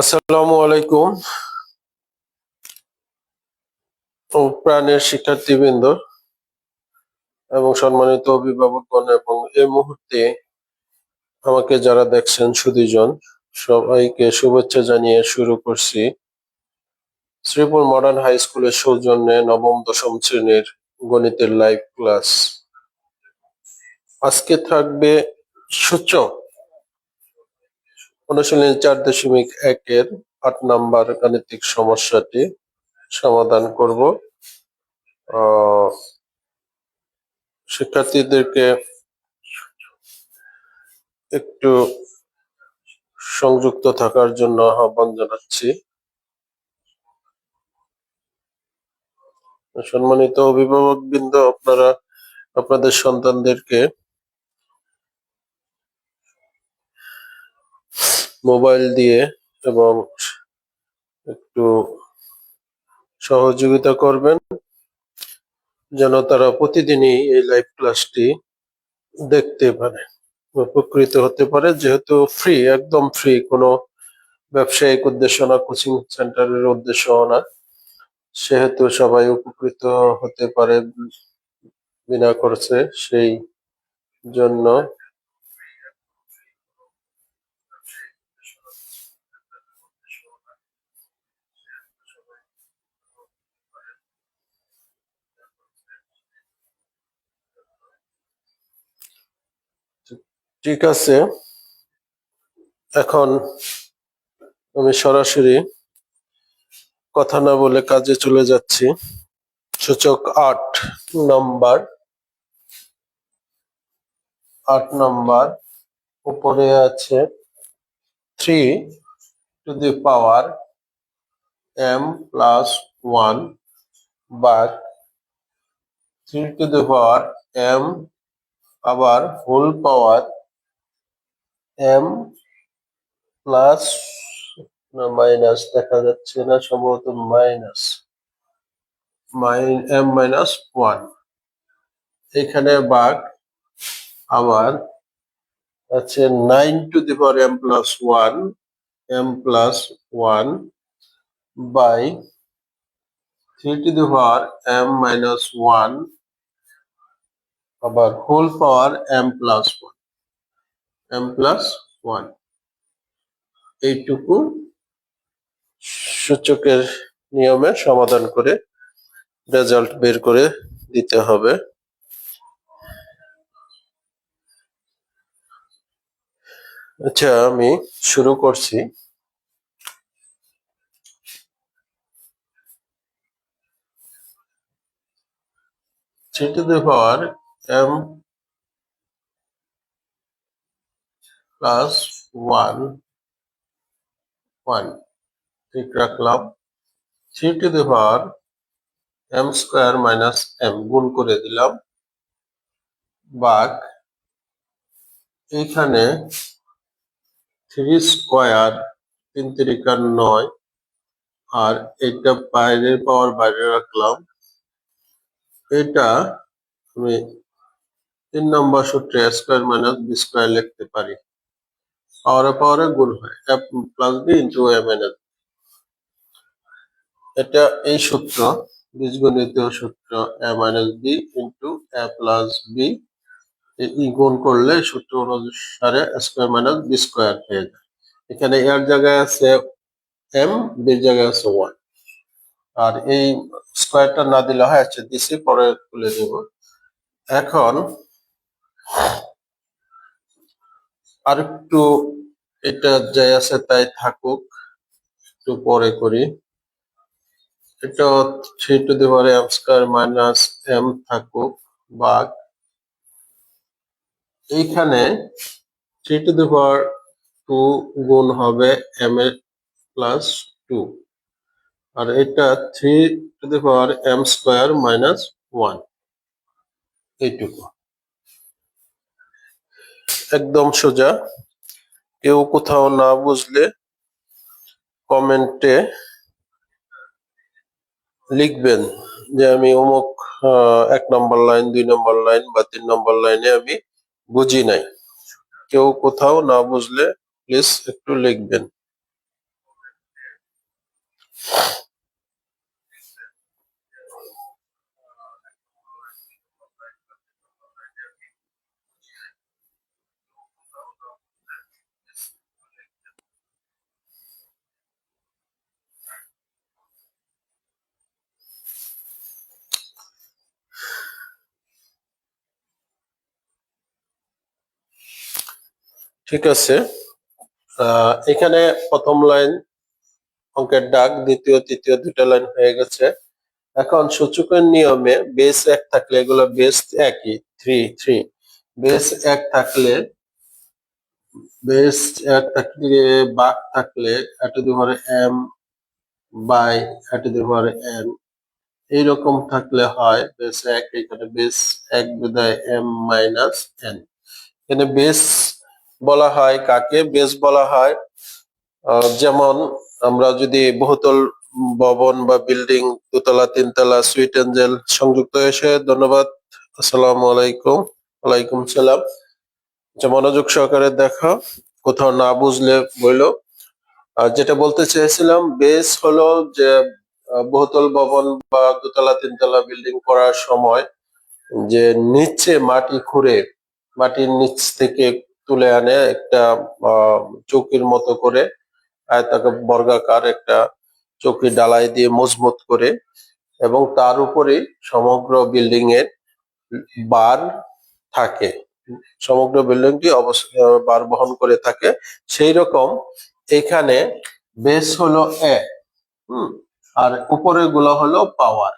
আসসালামু আলাইকুম। ও প্রাণের শিক্ষার্থীবৃন্দ এবং সম্মানিত অভিভাবকগণ এবং এই মুহূর্তে আমাকে যারা দেখছেন সুদীজন, সবাইকে শুভেচ্ছা জানিয়ে শুরু করছি। শ্রীপুর মডার্ন হাই স্কুলের সৌজন্যে নবম, দশম শ্রেণির গণিতের লাইভ ক্লাস। আজকে থাকবে সূচক। অনুশীলনী চার দশমিক একের আট নাম্বার গাণিতিক সমস্যাটি সমাধান করব। শিক্ষার্থীদেরকে একটু সংযুক্ত থাকার জন্য আহ্বান জানাচ্ছি। সম্মানিত অভিভাবক বৃন্দ আপনারা, আপনাদের সন্তানদেরকে মোবাইল দিয়ে এবং একটু সহযোগিতা করবেন, যেন তারা প্রতিদিনই এই লাইভ ক্লাসটি দেখতে পারে উপকৃত হতে পারে। যেহেতু ফ্রি একদম ফ্রি কোনো ব্যবসায়িক উদ্দেশ্য না কোচিং সেন্টারের উদ্দেশ্য না। সেহেতু সবাই উপকৃত হতে পারে, বিনা করছে সেই জন্য ঠিক আছে। এখন আমি সরাসরি কথা না বলে কাজে চলে যাচ্ছি। সূচক আট নাম্বার। আট নাম্বার। উপরে আছে three to the power M plus one বা three to the power M আবার হোল পাওয়ার এম প্লাস না মাইনাস দেখা যাচ্ছে না, সম্ভবত মাইনাস মাইন এম মাইনাস ওয়ান এখানে বাঘ আবার আছে nine to the power M plus one M plus one by three to the power M minus one আবার whole power M plus one M plus one এইটুকু সূচকের নিয়মে সমাধান করে রেজাল্ট বের করে দিতে হবে। আচ্ছা আমি শুরু করছি। Three to M plus one one ঠিক রাখলাম। Three to the power M square minus M গুণ করে দিলাম। বাঘ এইখানে থ্রি স্কোয়ার তিন তিরিকার নয়। আর এটা বাইরের পাওয়ার বাইরে রাখলাম। এটা আমি তিন নম্বর সূত্রে স্কোয়ার মাইনাস বি স্কোয়ার লিখতে পারি। পাওয়ারে পাওয়ারে গুণ হয়। F plus B into A minus এটা এই সূত্র বীজগণিত সূত্র A minus B into A plus B গুণ করলে সূত্র অনুসারে স্কোয়ার মাইনাস বি স্কোয়ার হয়ে যায়। এখানে এর জায়গায় আছে এম বির জায়গায় আছে ওয়ান আর এই স্কোয়ারটা না দিলে হয় আচ্ছা দিছি, পরে তুলে দেব এখন আর একটু এটা যাই আছে, তাই থাকুক। একটু পরে করি। এটা three to the power M square minus M থাকুক, বাঘ। এইখানে three to the power two গুণ হবে এম এর প্লাস টু। আর এটা three to the power M square minus one. এইটুকু। একদম সোজা। কেউ কোথাও না বুঝলে কমেন্টে লিখবেন যে আমি অমুক এক নম্বর লাইন, দুই নম্বর লাইন বা তিন নম্বর লাইনে আমি বুঝি নাই। কেউ কোথাও না বুঝলে প্লিজ একটু লিখবেন। ঠিক আছে। এখানে প্রথম লাইন, অঙ্কের ডাক, দ্বিতীয়, তৃতীয় দুটা লাইন হয়ে গেছে। এখন সূচকের নিয়মে বেস এক থাকলে এগুলো বেস একই থ্রি থ্রি বেস এক থাকলে বেস এক থাকলে বাক থাকলে এত দুবারে এম বাই এত দুবারে এন এইরকম থাকলে হয় বেস এক, এখানে বেস এক বিদায় এম মাইনাস এন এখানে বেস বলা হয়, কাকে বেস বলা হয়। যেমন আমরা যদি বহুতল ভবন বা বিল্ডিং, দুতলা, তিনতলা, সুইট এঞ্জেল সংযুক্ত এসে ধন্যবাদ। আসসালামু আলাইকুম। ওয়ালাইকুম সালাম। যে মনোযোগ সহকারে দেখা, কোথাও না বুঝলে বইলো। আর যেটা বলতে চেয়েছিলাম, বেস হলো যে বহুতল ভবন বা দুতলা, তিনতলা বিল্ডিং করার সময় যে নিচে মাটি খুঁড়ে, মাটির নিচ থেকে তুলে আনে একটা চৌকির মতো করে তাকে বর্গাকার একটা চৌকি ডালাই দিয়ে মজবুত করে এবং তার উপরে সমগ্র বিল্ডিং এর বার থাকে। সমগ্র বিল্ডিংটি বার বহন করে থাকে। সেই রকম এখানে বেস হলো এ আর উপরেরগুলো হলো পাওয়ার।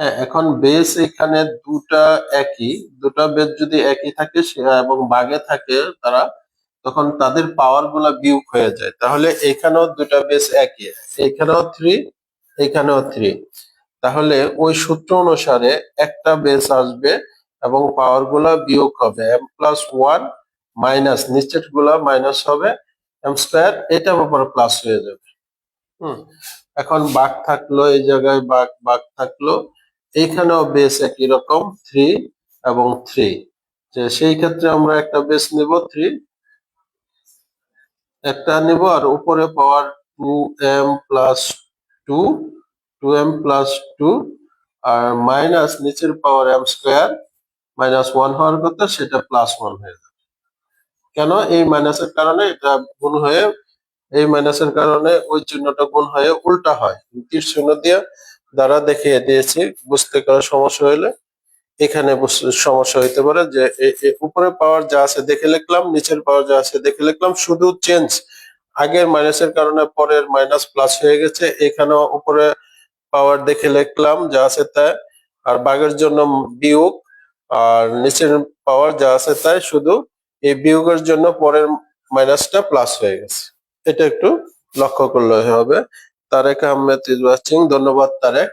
হ্যাঁ এখন বেস এখানে দুটা একই, দুটা বেস যদি একই থাকে এবং বাগে থাকে তারা, তখন তাদের পাওয়ারগুলা বিয়োগ হয়ে যায়। তাহলে এখানেও দুটা বেস একই, এখানেও থ্রি এখানেও থ্রি তাহলে ওই সূত্র অনুসারে একটা বেস আসবে এবং পাওয়ারগুলা বিয়োগ হবে। এম প্লাস ওয়ান মাইনাস নিশ্চিতগুলা মাইনাস হবে এম স্কোয়ার এটা ব্যাপারে প্লাস হয়ে যাবে। হুম, এখন বাঘ থাকল, এই জায়গায় বাঘ বাঘ থাকল। এইখানেও বেস একই রকম থ্রি এবং থ্রি সেই ক্ষেত্রে আমরা একটা বেস নিব থ্রি একটা নিব আর উপরে power two M plus two two M plus two আর মাইনাস নিচের power M square minus one হওয়ার কথা সেটা প্লাস ওয়ান হয়ে যাবে। কেন? এই মাইনাসের কারণে এটা গুণ হয়ে, এই মাইনাসের কারণে ওই চিহ্নটা গুণ হয়ে উল্টা হয়। তীর চিহ্ন দিয়ে দ্বারা দেখিয়ে দিয়েছি, বুঝতে কারও সমস্যা হলে এখানে সমস্যা হইতে পারে যে উপরে পাওয়ার যা আছে দেখে লিখলাম, নিচের পাওয়ার যা আছে দেখে লিখলাম, শুধু চেঞ্জ আগের মাইনাসের কারণে পরের মাইনাস প্লাস হয়ে গেছে, এখানেও উপরে পাওয়ার দেখে লিখলাম যা আছে তাই, আর বাঘের জন্য বিয়োগ, আর নিচের পাওয়ার যা আছে তাই শুধু এই বিয়োগের জন্য পরের মাইনাসটা প্লাস হয়ে গেছে। এটা একটু লক্ষ্য করলে হবে। তারেক আহমেদ ইজ ওয়াচিং ধন্যবাদ তারেক।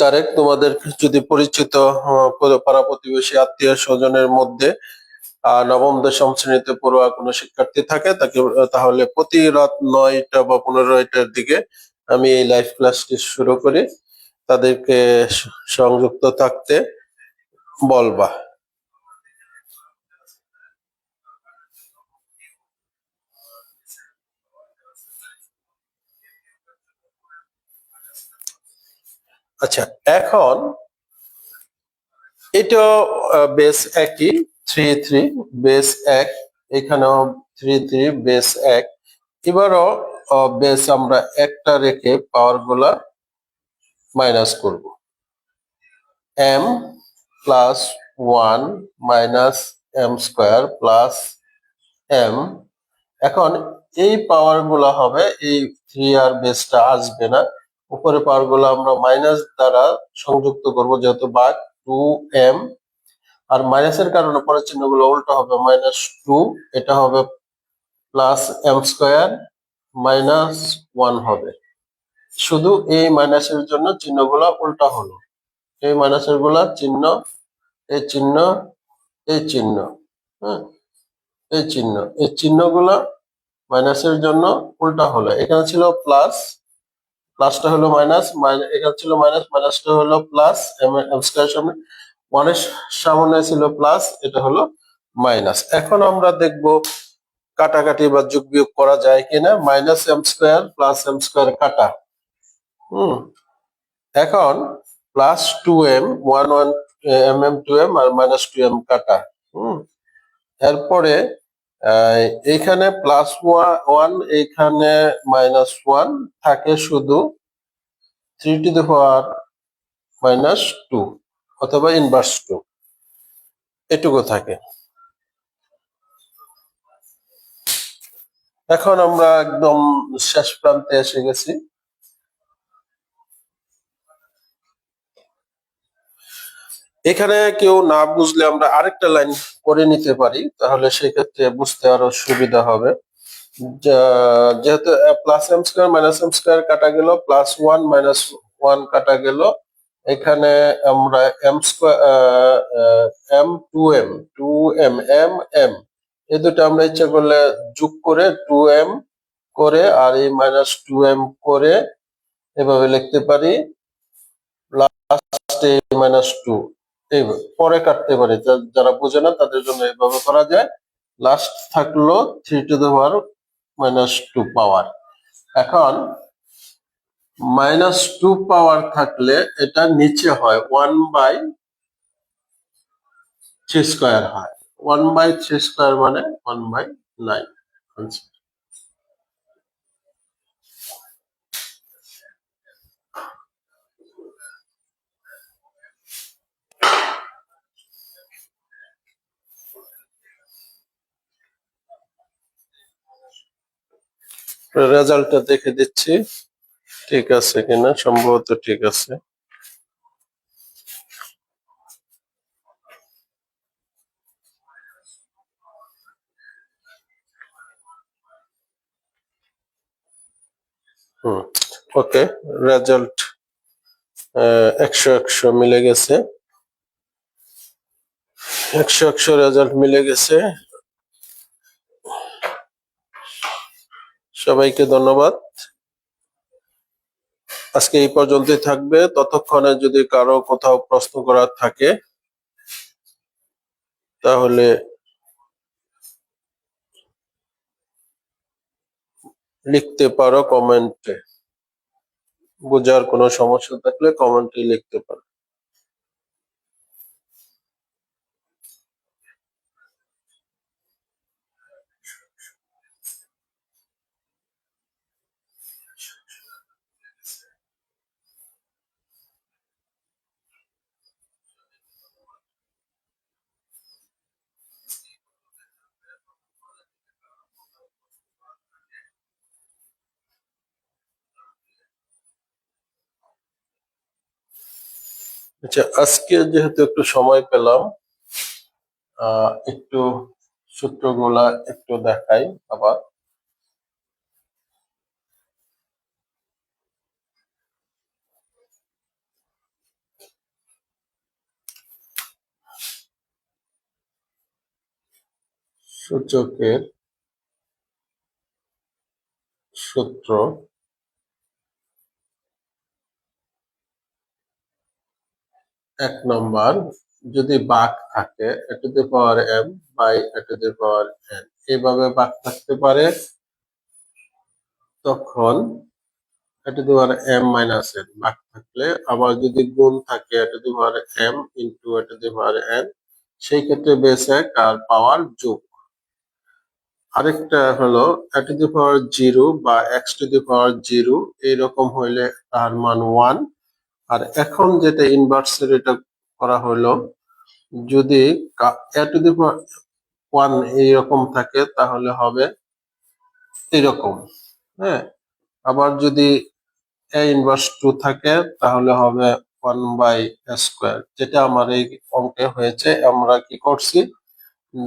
তারেক, তোমাদের যদি পরিচিত পাড়া প্রতিবেশী, আত্মীয় স্বজনের মধ্যে নবম, দশম শ্রেণীতে পড়ুয়া কোনো শিক্ষার্থী থাকে, তাকে, তাহলে প্রতি রাত নয়টা বা পনেরোটার দিকে আমি এই লাইভ ক্লাসটি শুরু করি। তাদেরকে সংযুক্ত থাকতে বলবা। আচ্ছা এখন এটা বেস একই থ্রি থ্রি বেস এক, এখানেও থ্রি থ্রি বেস এক। এবারও বেস আমরা একটা রেখে পাওয়ারগুলা মাইনাস করব। M plus one minus M square plus M এখন এই পাওয়ারগুলা হবে, এই থ্রি আর বেসটা আসবে না। উপরে পাওয়ারগুলো আমরা মাইনাস দ্বারা সংযুক্ত করব যেহেতু বাঘ টু এম আর মাইনাসের কারণে পরের চিহ্নগুলো উল্টো হবে মাইনাস টু এটা হবে plus M square minus one হবে। শুধু এই মাইনাসের জন্য চিহ্নগুলো উল্টা হলো। এই মাইনাসেরগুলা চিহ্ন, এই চিহ্ন এই চিহ্ন হ্যাঁ এই চিহ্ন, এই চিহ্নগুলা মাইনাসের জন্য উল্টা হলো। এখানে ছিল প্লাস প্লাসটা হলো মাইনাস এখানে ছিল মাইনাস মাইনাসটা হলো প্লাস সামনে। ওয়ানের সামনে ছিল প্লাস এটা হলো মাইনাস এখন আমরা দেখব কাটাকাটি বা যোগ বিয়োগ করা যায় কিনা। Minus M square plus M square কাটা। হুম। এখন plus two M one one M M two M আর মাইনাস টু এম কাটা। হুম। এরপরে এইখানে প্লাস ওয়ান এখানে মাইনাস ওয়ান থাকে শুধু three to the power minus two অথবা ইনভার্স টু এটুকু থাকে। এখন আমরা একদম শেষ প্রান্তে এসে গেছি। এখানে কেউ না বুঝলে আমরা আরেকটা লাইন করে নিতে পারি, তাহলে সেক্ষেত্রে বুঝতে আরও সুবিধা হবে। যেহেতু plus M square minus M square কাটা গেল প্লাস ওয়ান মাইনাস ওয়ান কাটা গেল। এখানে আমরা M square M two M two M M M এই দুটো আমরা ইচ্ছা করলে যোগ করে টু এম করে আর এই মাইনাস টু এম করে এভাবে লিখতে পারি। প্লাস মাইনাস টু পরে কাটতে পারে। যারা বোঝে না, তাদের জন্য এইভাবে করা যায়। লাস্ট থাকল three to the power minus two power এখন মাইনাস টু পাওয়ার থাকলে এটা নিচে হয়। ওয়ান বাই থ্রি স্কোয়ার হয়। ওয়ান বাই থ্রি স্কোয়ার মানে ওয়ান বাই নাইন রেজাল্টটা দেখে দিচ্ছি। ঠিক আছে কিনা? সম্ভবত ঠিক আছে। হুম, ওকে। রেজাল্ট একশো একশো মিলে গেছে। একশো একশো রেজাল্ট মিলে গেছে। সবাইকে ধন্যবাদ। আজকে এই পর্যন্তই থাকবে। ততক্ষণে যদি কারও কোথাও প্রশ্ন করার থাকে, তাহলে লিখতে পারো কমেন্টে। বোঝার কোনো সমস্যা থাকলে কমেন্টে লিখতে পারো। আচ্ছা আজকে যেহেতু একটু সময় পেলাম একটু সূত্রগুলা একটু দেখাই আবার। সূচকের সূত্র এক নম্বর, যদি বাঘ থাকে, A to the power M by A to the power N. এইভাবে বাঘ থাকতে পারে, তখন A to the power M minus N. বাঘ থাকলে আবার যদি গুণ থাকে A to power M into A to the power N, সেই ক্ষেত্রে বেস এক আর পাওয়ার যোগ। আরেকটা হলো, এ টু পাওয়ার জিরো বা X to the power zero, এইরকম হইলে তার মান ওয়ান। আর এখন যেটা ইনভার্সের এটা করা হলো, যদি এ ওয়ান এইরকম থাকে, তাহলে হবে এরকম হ্যাঁ? আবার যদি এ ইনভার্স টু থাকে, তাহলে হবে ওয়ান বাই স্কোয়ার যেটা আমার এই অঙ্কে হয়েছে। আমরা কি করছি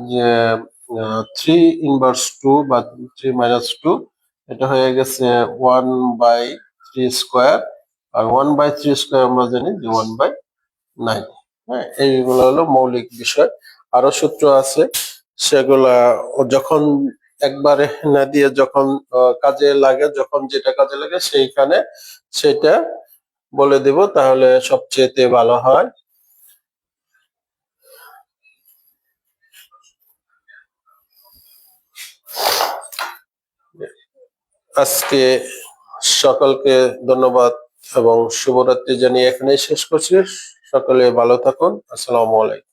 যে থ্রি ইনভার্স টু বা থ্রি মাইনাস টু এটা হয়ে গেছে ওয়ান বাই থ্রি স্কোয়ার আর ওয়ান বাই থ্রি স্কোয়ার আমরা জানি যে ওয়ান বাই নাইন হ্যাঁ এইগুলো হলো মৌলিক বিষয়। আরও সূত্র আছে, সেগুলা যখন একবারে না দিয়ে যখন কাজে লাগে, যখন যেটা কাজে লাগে সেইখানে সেটা বলে দেব, তাহলে সবচেয়েতে ভালো হয়। আজকে সকলকে ধন্যবাদ। এবং শুভরাত্রি জানিয়ে এখানেই শেষ করছি। সকলে ভালো থাকুন। আসসালামু আলাইকুম।